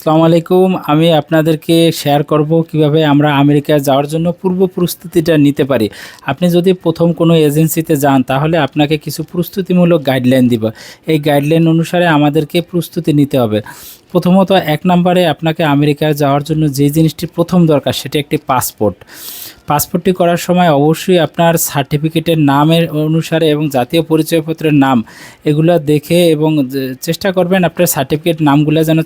আসসালামু আলাইকুম। আমি আপনাদেরকে শেয়ার করব কীভাবে আমরা আমেরিকায় যাওয়ার জন্য পূর্ব প্রস্তুতিটা নিতে পারি। আপনি যদি প্রথম কোনো এজেন্সিতে যান, তাহলে আপনাকে কিছু প্রস্তুতিমূলক গাইডলাইন দিব। এই গাইডলাইন অনুসারে আমাদেরকে প্রস্তুতি নিতে হবে। প্রথমত, এক নম্বরে আপনাকে আমেরিকায় যাওয়ার জন্য যে জিনিসটি প্রথম দরকার, সেটি একটি পাসপোর্ট পাসপোর্টটি করার সময় অবশ্যই আপনার সার্টিফিকেটের নামের অনুসারে এবং জাতীয় পরিচয়পত্রের নাম এগুলো দেখে এবং চেষ্টা করবেন আপনার সার্টিফিকেট নামগুলো যেন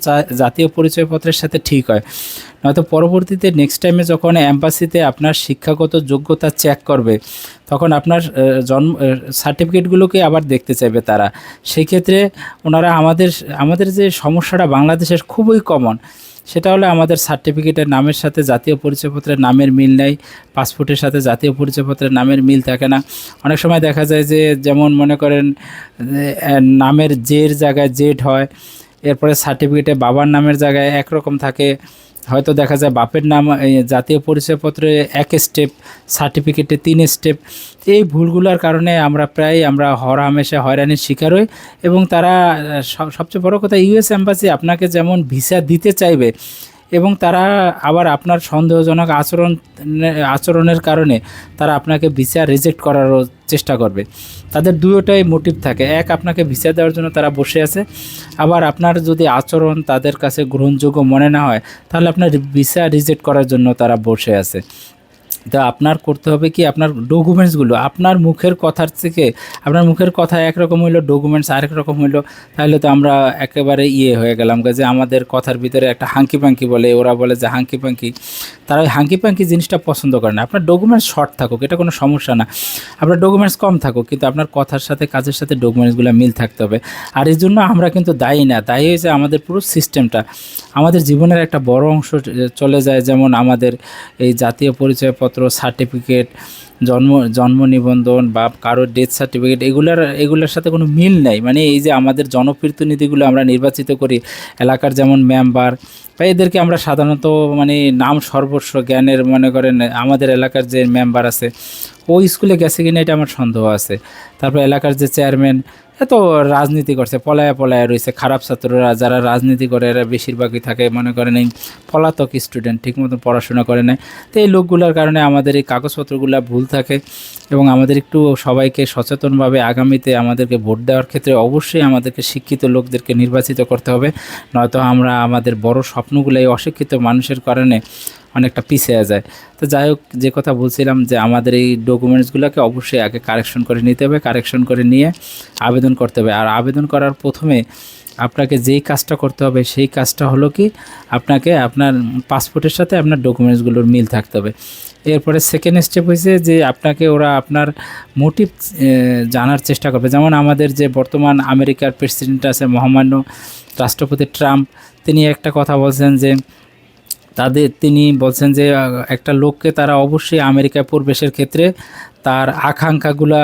জাতীয় পরিচয়পত্রের সাথে ঠিক হয়। নয়তো পরবর্তীতে নেক্সট টাইমে যখন অ্যাম্বাসিতে আপনার শিক্ষাগত যোগ্যতা চেক করবে, তখন আপনার জন্ম সার্টিফিকেটগুলোকে আবার দেখতে চাইবে তারা। সেই ক্ষেত্রে ওনারা আমাদের আমাদের যে সমস্যাটা বাংলাদেশের খুবই কমন সেটা হলো আমাদের সার্টিফিকেটের নামের সাথে জাতীয় পরিচয়পত্রের নামের মিল নেই পাসপোর্টের সাথে জাতীয় পরিচয়পত্রের নামের মিল থাকে না। অনেক সময় দেখা যায় যে যেমন মনে করেন নামের জের জায়গায় জেড হয়, এরপরে সার্টিফিকেটে বাবার নামের জায়গায় একরকম থাকে হয়তো দেখা যায় বাপের নাম জাতীয় পরিচয়পত্রে এক স্টেপ সার্টিফিকেটে তিন স্টেপ এই ভুলগুলোর কারণে আমরা প্রায় আমরা হর হামেশা হয়রানির শিকার হই এবং তারা সবচেয়ে বড় কথা ইউএস এম্বাসি আপনাকে যেমন ভিসা দিতে চাইবে এবং তারা আবার আপনার সন্দেহজনক আচরণ, আচরণের কারণে তারা আপনাকে ভিসা রিজেক্ট করারও চেষ্টা করবে। তাদের দুয়োটাই মোটিভ থাকে। এক আপনাকে ভিসা দেওয়ার জন্য তারা বসে আছে। আবার আপনার যদি আচরণ তাদের কাছে গ্রহণযোগ্য মনে না হয়, তাহলে আপনার ভিসা রিজেক্ট করার জন্য তারা বসে আছে। তা আপনার করতে হবে কি? আপনার ডকুমেন্টসগুলো আপনার মুখের কথার থেকে, আপনার মুখের কথা একরকম হইল ডকুমেন্টস আরেক রকম হইল, তাহলে তো আমরা একেবারে ইয়ে হয়ে গেলাম যে আমাদের কথার ভিতরে একটা হাঙ্কি পাঙ্কি বলে, ওরা বলে যে হাঙ্কি পাঙ্কি। তারা ওই হাঙ্কি পাঙ্কি জিনিসটা পছন্দ করে না। আপনার ডকুমেন্টস শর্ট থাকুক, এটা কোনো সমস্যা না। আপনার ডকুমেন্টস কম থাকুক, কিন্তু আপনার কথার সাথে, কাজের সাথে ডকুমেন্টসগুলো মিল থাকতে হবে। আর এই জন্য আমরা কিন্তু দায়ী না, দায়ী হয়েছে আমাদের পুরো সিস্টেমটা আমাদের জীবনের একটা বড় অংশ চলে যায়, যেমন আমাদের এই জাতীয় পরিচয়পত্র সার্টিফিকেট জন্ম জন্ম নিবন্ধন বা কারোর ডেথ সার্টিফিকেট এগুলার, এগুলোর সাথে কোনো মিল নাই। মানে এই যে আমাদের জনপ্রতিনিধিগুলো আমরা নির্বাচিত করি, এলাকার যেমন মেম্বার বা এদেরকে আমরা সাধারণত মানে নাম সর্বস্ব জ্ঞানের মনে করেন, আমাদের এলাকার যে মেম্বার আছে ও স্কুলে গেছে কিনা এটা আমার সন্দেহ আছে। তারপর এলাকার যে চেয়ারম্যান এত রাজনীতি করছে, পলায়া পলায়া রয়েছে, খারাপ ছাত্ররা যারা রাজনীতি করে, এরা বেশিরভাগই থাকে, মনে করেন এই পলাতক স্টুডেন্ট ঠিক মতো পড়াশোনা করে নাই। তো এই লোকগুলোর কারণে আমাদের এই কাগজপত্রগুলো ভুল থাকে এবং আমাদের একটু সবাইকে সচেতনভাবে আগামীতে আমাদেরকে ভোট দেওয়ার ক্ষেত্রে অবশ্যই আমাদেরকে শিক্ষিত লোকদেরকে নির্বাচিত করতে হবে। নয়তো আমরা আমাদের বড় স্বপ্নগুলো এই অশিক্ষিত মানুষের কারণে অনেকটা পিছিয়ে যায়। তো যাই হোক, যে কথা বলছিলাম যে আমাদের এই ডকুমেন্টসগুলোকে অবশ্যই আগে কারেকশন করে নিতে হবে কারেকশন করে নিয়ে আবেদন করতে হবে। আর আবেদন করার প্রথমে আপনাকে যেই কাজটা করতে হবে, সেই কাজটা হলো কি, আপনাকে আপনার পাসপোর্টের সাথে আপনার ডকুমেন্টসগুলোর মিল থাকতে হবে। এরপরে সেকেন্ড স্টেপ হয়েছে যে আপনাকে ওরা আপনার মোটিভ জানার চেষ্টা করবে। যেমন আমাদের যে বর্তমান আমেরিকার প্রেসিডেন্ট আছে মহামান্য রাষ্ট্রপতি ট্রাম্প, তিনি একটা কথা বলছেন যে তাদের তিনি বলছেন যে একটা লোককে তারা অবশ্যই আমেরিকায় প্রবেশের ক্ষেত্রে তার আকাঙ্ক্ষাগুলা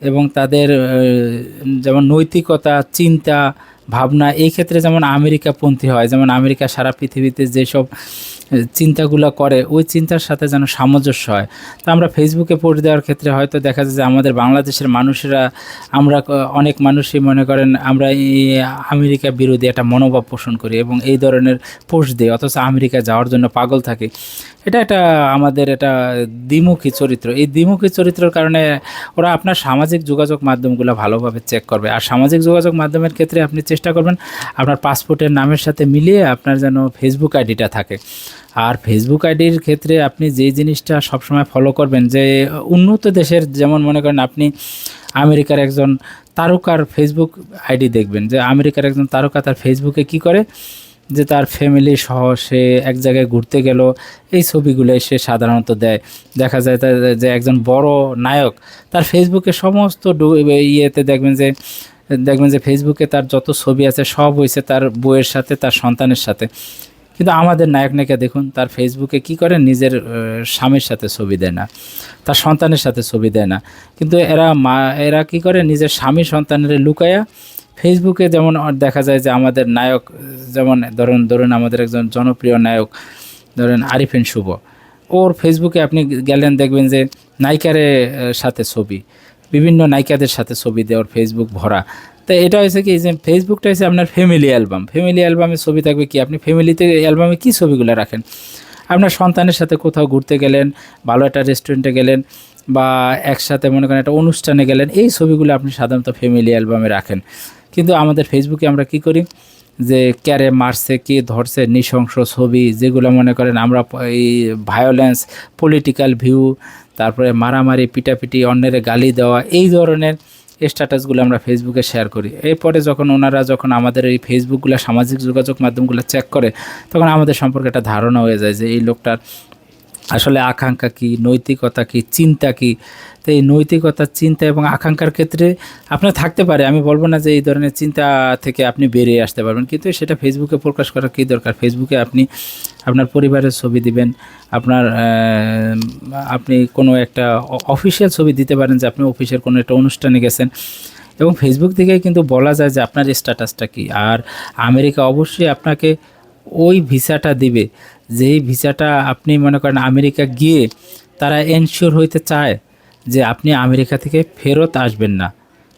এবং তাদের যেমন নৈতিকতা, চিন্তা, ভাবনা, এই ক্ষেত্রে যেমন আমেরিকাপন্থী হয়, যেমন আমেরিকা সারা পৃথিবীতে যেসব চিন্তাগুলো করে, ওই চিন্তার সাথে যেন সামঞ্জস্য হয়। তো আমরা ফেসবুকে পোস্ট দেওয়ার ক্ষেত্রে হয়তো দেখা যায় যে আমাদের বাংলাদেশের মানুষেরা, আমরা অনেক মানুষই মনে করেন আমরা আমেরিকা বিরোধী একটা মনোভাব পোষণ করি এবং এই ধরনের পোস্ট দিই, অথচ আমেরিকা যাওয়ার জন্য পাগল থাকে। এটা একটা আমাদের এটা দ্বিমুখী চরিত্র। এই দ্বিমুখী চরিত্রের কারণে ওরা আপনার সামাজিক যোগাযোগ মাধ্যমগুলো ভালোভাবে চেক করবে। আর সামাজিক যোগাযোগ মাধ্যমের ক্ষেত্রে আপনি চেষ্টা করবেন আপনার পাসপোর্টের নামের সাথে মিলিয়ে আপনার যেন ফেসবুক আইডিটা থাকে। আর ফেসবুক আইডির ক্ষেত্রে আপনি যে জিনিসটা সবসময় ফলো করবেন, যে উন্নত দেশের যেমন মনে করেন আপনি আমেরিকার একজন তারকার ফেসবুক আইডি দেখবেন, যে আমেরিকার একজন তারকা তার ফেসবুকে কি করে? যে তার ফ্যামিলি সহ সে এক জায়গায় ঘুরতে গেল, এই ছবিগুলো সে সাধারণত দেয়। দেখা যায় যে একজন বড় নায়ক তার ফেসবুকে সমস্ত ইয়েতে দেখবেন যে দেখবেন যে ফেসবুকে তার যত ছবি আছে সব হয়েছে তার বউয়ের সাথে, তার সন্তানের সাথে। কিন্তু আমাদের নায়ক নায়িকা দেখুন, তার ফেসবুকে কি করে? নিজের স্বামীর সাথে ছবি দেয় না, তার সন্তানের সাথে ছবি দেয় না। কিন্তু এরা মা, এরা কি করে? নিজের স্বামী সন্তানের লুকায়া ফেসবুকে যেমন দেখা যায় যে আমাদের নায়ক, যেমন ধরুন ধরুন আমাদের একজন জনপ্রিয় নায়ক, ধরেন আরিফিন শুভ, ওর ফেসবুকে আপনি গেলেন, দেখবেন যে নায়িকারের সাথে ছবি, বিভিন্ন নায়িকাদের সাথে ছবি দেওয়ার ফেসবুক ভরা। তো এটা হয়েছে কি, যে ফেসবুকটা হচ্ছে আপনার ফ্যামিলি অ্যালবাম ফ্যামিলি অ্যালবামে ছবি থাকবে কি, আপনি ফ্যামিলিতে অ্যালবামে কী ছবিগুলো রাখেন? আপনার সন্তানের সাথে কোথাও ঘুরতে গেলেন, ভালো একটা রেস্টুরেন্টে গেলেন, বা একসাথে মনে করেন একটা অনুষ্ঠানে গেলেন, এই ছবিগুলো আপনি সাধারণত ফ্যামিলি অ্যালবামে রাখেন। কিন্তু আমাদের ফেসবুকে আমরা কি করি, যে ক্যারে মারছে, কি ধরছে, নৃশংস ছবি, যেগুলো মনে করেন আমরা এই ভায়োলেন্স পলিটিক্যাল ভিউ তারপরে মারামারি, পিটাপিটি, অন্যের গালি দেওয়া, এই ধরনের স্ট্যাটাসগুলো আমরা ফেসবুকে শেয়ার করি। এরপরে যখন ওনারা যখন আমাদের এই ফেসবুকগুলো সামাজিক যোগাযোগ মাধ্যমগুলো চেক করে, তখন আমাদের সম্পর্কে একটা ধারণা হয়ে যায় যে এই লোকটার আসলে আকাঙ্ক্ষা কি, নৈতিকতা কি, চিন্তা কি? তো এই নৈতিকতা, চিন্তা এবং আকাঙ্ক্ষার ক্ষেত্রে আপনার থাকতে পারে। আমি বলব না যে এই ধরনের চিন্তা থেকে আপনি বেরিয়ে আসতে পারবেন। কিন্তু সেটা ফেসবুকে প্রকাশ করার কী দরকার? ফেসবুকে আপনি আপনার পরিবারের ছবি দিবেন। আপনার আপনি কোনো একটা অফিসিয়াল ছবি দিতে পারেন যে আপনি অফিসের কোনো একটা অনুষ্ঠানে গেছেন। এবং ফেসবুক থেকে কিন্তু বলা যায় যে আপনার স্ট্যাটাসটা কি। আর আমেরিকা অবশ্যই আপনাকে ওই ভিসাটা দিবে। যেই ভিসাটা আপনি মনে করেন আমেরিকা গিয়ে তারা এনশিওর হইতে চায় যে আপনি আমেরিকা থেকে ফেরত আসবেন না,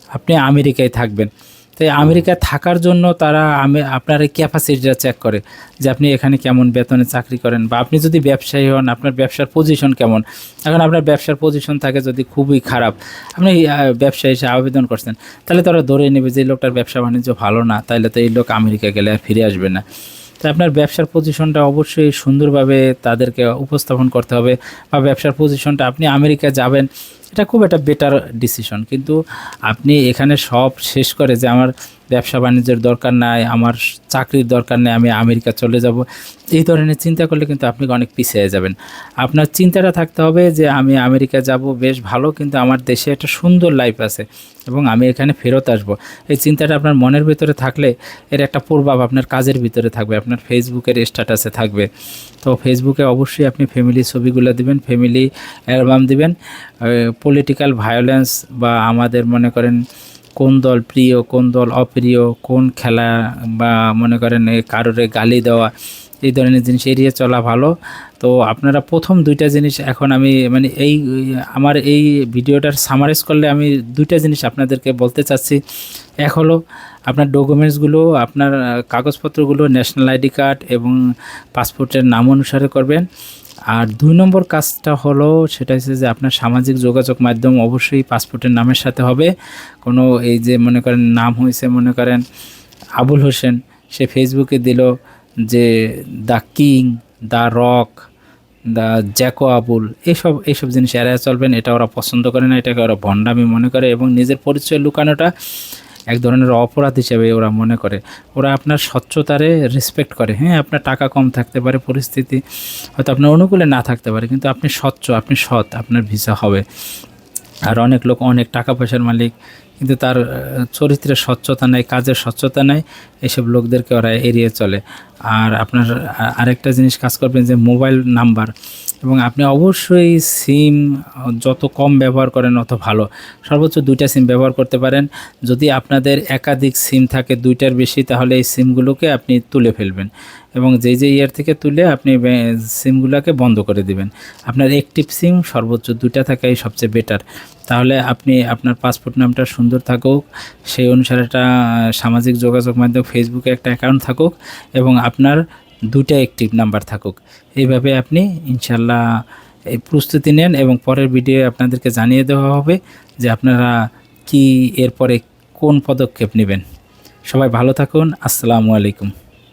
আপনি আমেরিকায় থাকবেন। তাই আমেরিকায় থাকার জন্য তারা আপনার এই ক্যাপাসিটিটা চেক করে যে আপনি এখানে কেমন বেতনে চাকরি করেন বা আপনি যদি ব্যবসায়ী হন, আপনার ব্যবসার পজিশন কেমন? এখন আপনার ব্যবসার পজিশন থাকে যদি খুবই খারাপ, আপনি ব্যবসায়ী হিসেবে আবেদন করছেন, তাহলে তারা ধরে নেবে যে লোকটার ব্যবসা বাণিজ্য ভালো না তাহলে তো এই লোক আমেরিকা গেলে ফিরে আসবে না। তো আপনার ব্যবসার পজিশনটা অবশ্যই সুন্দরভাবে তাদেরকে উপস্থাপন করতে হবে বা ব্যবসার পজিশনটা আপনি আমেরিকা যাবেন, এটা খুব একটা বেটার ডিসিশন কিন্তু আপনি এখানে সব শেষ করে যে আমার ব্যবসা বাণিজ্যের দরকার নাই, আমার চাকরির দরকার নেই, আমি আমেরিকা চলে যাব। এই ধরনের চিন্তা করলে কিন্তু আপনি অনেক পিছিয়ে যাবেন। আপনার চিন্তাটা থাকতে হবে যে, আমি আমেরিকা যাব, বেশ ভালো, কিন্তু আমার দেশে একটা সুন্দর লাইফ আছে এবং আমি এখানে ফেরত আসব। এই চিন্তাটা আপনার মনের ভিতরে থাকলে এর একটা প্রভাব আপনার কাজের ভিতরে থাকবে, আপনার ফেসবুকের স্ট্যাটাসে থাকবে। তো ফেসবুকে অবশ্যই আপনি ফ্যামিলি ছবিগুলো দিবেন ফ্যামিলি অ্যালবাম দিবেন। পলিটিক্যাল ভায়োলেন্স বা আমাদের মনে করেন কোন দল প্রিয়, কোন দল অপ্রিয়, কোন খেলা বা মনে করেন কারোরে গালি দেওয়া, এই ধরনের জিনিস এড়িয়ে চলা ভালো। তো আপনারা প্রথম দুইটা জিনিস এখন আমি মানে এই, আমার এই ভিডিওটার সামারাইজ করলে আমি দুইটা জিনিস আপনাদেরকে বলতে চাচ্ছি। এক হলো আপনার ডকুমেন্টসগুলো আপনার কাগজপত্রগুলো ন্যাশনাল আইডি কার্ড এবং পাসপোর্টের নাম অনুসারে করবেন। আর দুই নম্বর কাজটা হলো, সেটা হচ্ছে যে আপনার সামাজিক যোগাযোগ মাধ্যম অবশ্যই পাসপোর্টের নামের সাথে হবে। কোনো এই যে মনে করেন নাম হয়েছে, মনে করেন আবুল হোসেন, সে ফেসবুকে দিল যে the king, the rock Jacko Abul, এসব এইসব জিনিস এড়ায় চলবেন, এটা ওরা পছন্দ করে না, এটাকে ওরা ভণ্ডামি মনে করে এবং নিজের পরিচয় লুকানোটা এক ধরনের অপরাধ হিসেবে ওরা মনে করে। ওরা আপনার স্বচ্ছতারে রেসপেক্ট করে। হ্যাঁ আপনার টাকা কম থাকতে পারে, পরিস্থিতি হয়তো আপনার অনুকূলে না থাকতে পারে, কিন্তু আপনি স্বচ্ছ, আপনি সৎ, আপনার ভিসা হবে। আর অনেক লোক অনেক টাকা পয়সার মালিক, কিন্তু তার চরিত্রের স্বচ্ছতা নেই, কাজের স্বচ্ছতা নেই এইসব লোকদেরকে ওরা এড়িয়ে চলে। আর আপনার আরেকটা জিনিস কাজ করবেন যে মোবাইল নাম্বার, এবং আপনি অবশ্যই সিম, যত কম ব্যবহার করেন অত ভালো। সর্বোচ্চ দুইটা সিম ব্যবহার করতে পারেন। যদি আপনাদের একাধিক সিম থাকে, দুইটার বেশি, তাহলে এই সিমগুলোকে আপনি তুলে ফেলবেন। এবং যেই যে ইয়ার থেকে তুলে আপনি সিমগুলোকে বন্ধ করে দিবেন। আপনার একটিভ সিম সর্বোচ্চ দুইটা থাকাই সবচেয়ে বেটার তাহলে আপনি আপনার পাসপোর্ট নামটা সুন্দর থাকুক, সেই অনুসারে একটা সামাজিক যোগাযোগ মাধ্যম ফেসবুকে একটা অ্যাকাউন্ট থাকুক এবং আপনার দুটা অ্যাক্টিভ নাম্বার থাকুক। এইভাবে আপনি ইনশাল্লাহ এই প্রস্তুতি নেন এবং পরের ভিডিও আপনাদেরকে জানিয়ে দেওয়া হবে যে আপনারা কি এরপরে কোন পদক্ষেপ নেবেন। সবাই ভালো থাকুন। আসসালামু আলাইকুম।